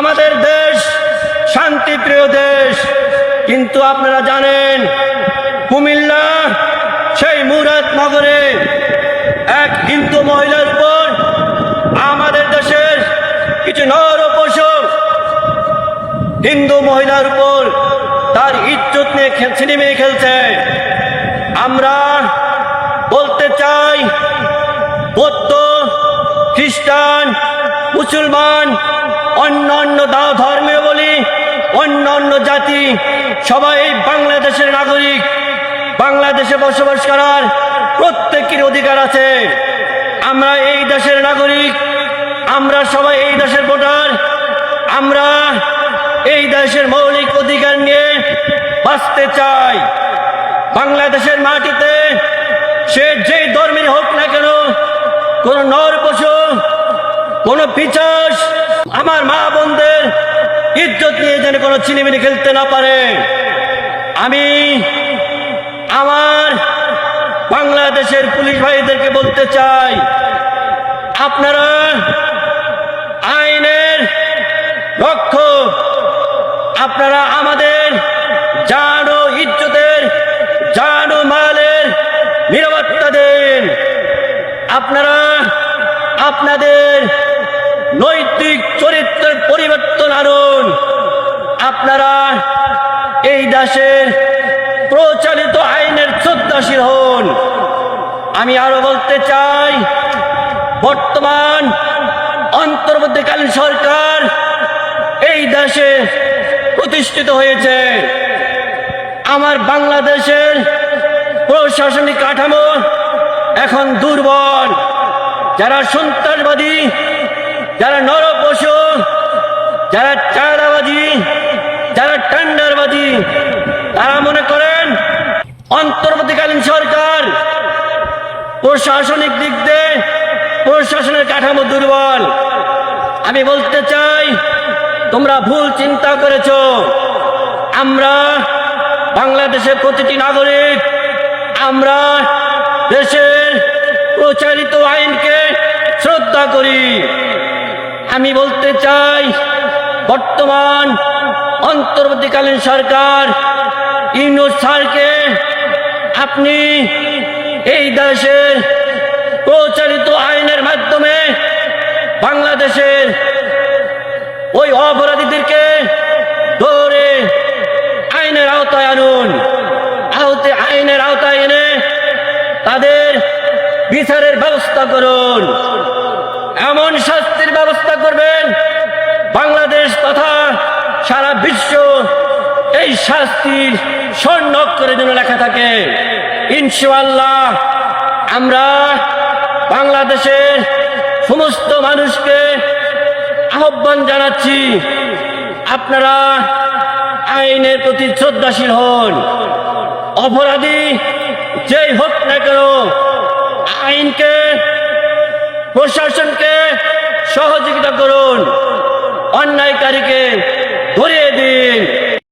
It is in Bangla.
আমাদের দেশ শান্তিপ্রিয় দেশ। কিন্তু আপনারা জানেন কুমিল্লা সেই মুরাদনগরে এক হিন্দু মহিলার উপর আমাদের দেশের কিছু নর পশু হিন্দু মহিলার উপর তার ইজ্জত নিয়ে ছিনিমে খেলছে। আমরা বলতে চাই, বৌদ্ধ, খ্রিস্টান, মুসলমান অন্য অন্য দা- ধর্মীয় বলি, অন্য অন্য জাতি, সবাই বাংলাদেশের নাগরিক। বাংলাদেশে বসবাস করার প্রত্যেকের অধিকার আছে। আমরা এই দেশের নাগরিক, আমরা সবাই এই দেশের ভোটার, আমরা এই দেশের মৌলিক অধিকার নিয়ে বাঁচতে চাই। বাংলাদেশের মাটিতে সে যেই ধর্মের হোক না কেন, কোন নর পশু কোন পিচাস আমার মা বোনদের ইজ্জত নিয়ে যেন কোনো ছিনিমিনি খেলতে না পারে। আমি আমার বাংলাদেশের পুলিশ ভাইদেরকে বলতে চাই, আপনারা আইনের রক্ষক আপনারা আমাদের জান ইজ্জতের, জান মালের নিরাপত্তা দেন। আপনারা আপনাদের আপনারা এই দেশের প্রচলিত আইনের শ্রদ্ধাশীল হন। আমি আরও বলতে চাই, বর্তমান অন্তর্বর্তীকালীন সরকার এই দেশে প্রতিষ্ঠিত হয়েছে। আমার বাংলাদেশের প্রশাসনিক কাঠামো এখন দুর্বল। যারা সন্ত্রাসবাদী, যারা নরপশু যারা চাঁদাবাজি যারা টেন্ডারবাজি তারা মনে করেন অন্তর্বর্তীকালীন সরকার, প্রশাসনিক দিক দিয়ে প্রশাসনের কাঠামো দুর্বল। আমি বলতে চাই, তোমরা ভুল চিন্তা করেছ। আমরা বাংলাদেশের প্রতিটি নাগরিক, আমরা দেশের প্রচারিত আইনকে শ্রদ্ধা করি। আমি বলতে চাই, বর্তমান অন্তর্বর্তীকালীন সরকার ইউনুস স্যারকে আপনি এই দেশের প্রচারিত আইনের মাধ্যমে বাংলাদেশের ওই অপরাধীদেরকে ধরে আইনের আওতায় আনুন। আওতে আইনের আওতায় এনে তাদের বিচারের ব্যবস্থা করুন। এমন শাস্তির ব্যবস্থা করবেন বাংলাদেশ তথা সারা বিশ্ব এই শাস্তির স্বর্ণ করে জন্য লেখা থাকে। ইনশাআল্লাহ আমরা বাংলাদেশের সমস্ত মানুষকে আহ্বান জানাচ্ছি, আপনারা আইনের প্রতি শ্রদ্ধাশীল হন। অপরাধী যেই হোক না কেন, আইনকে, প্রশাসনকে সহযোগিতা করুন, অন্যায়কারীকে ধরিয়ে দিন।